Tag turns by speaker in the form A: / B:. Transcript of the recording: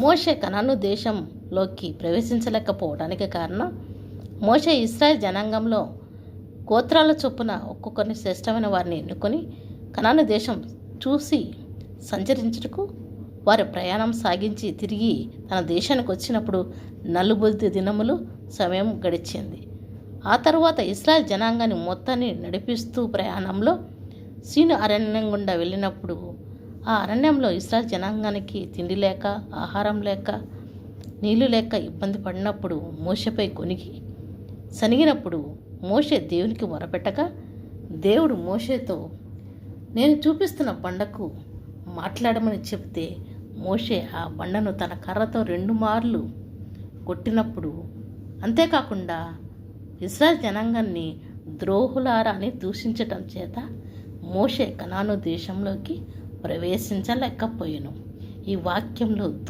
A: మోషే కనాను దేశంలోకి ప్రవేశించలేకపోవడానికి కారణం మోషే ఇస్రాయల్ జనాంగంలో గోత్రాల చొప్పున ఒక్కొక్కరిని శ్రేష్టమైన వారిని ఎన్నుకొని కనాను దేశం చూసి సంచరించుటకు వారి ప్రయాణం సాగించి తిరిగి తన దేశానికి వచ్చినప్పుడు నలుబొద్ది దినములు సమయం గడిచింది. ఆ తర్వాత ఇస్రాయల్ జనాంగాన్ని మొత్తాన్ని నడిపిస్తూ ప్రయాణంలో సీను అరణ్యం గుండా వెళ్ళినప్పుడు ఆ అరణ్యంలో ఇస్రాయల్ జనాంగానికి తిండి లేక ఆహారం లేక నీళ్ళు లేక ఇబ్బంది పడినప్పుడు మోషపై కొనిగి సనిగినప్పుడు మోషే దేవునికి మొరపెట్టగా దేవుడు మోషేతో నేను చూపిస్తున్న బండకు మాట్లాడమని చెబితే మోషే ఆ బండను తన కర్రతో రెండు మార్లు కొట్టినప్పుడు అంతేకాకుండా ఇస్రాయల్ జనాంగాన్ని ద్రోహులారా అని దూషించటం చేత మోషే కనాను దేశంలోకి ప్రవేశించలేకపోయాను. ఈ వాక్యంలో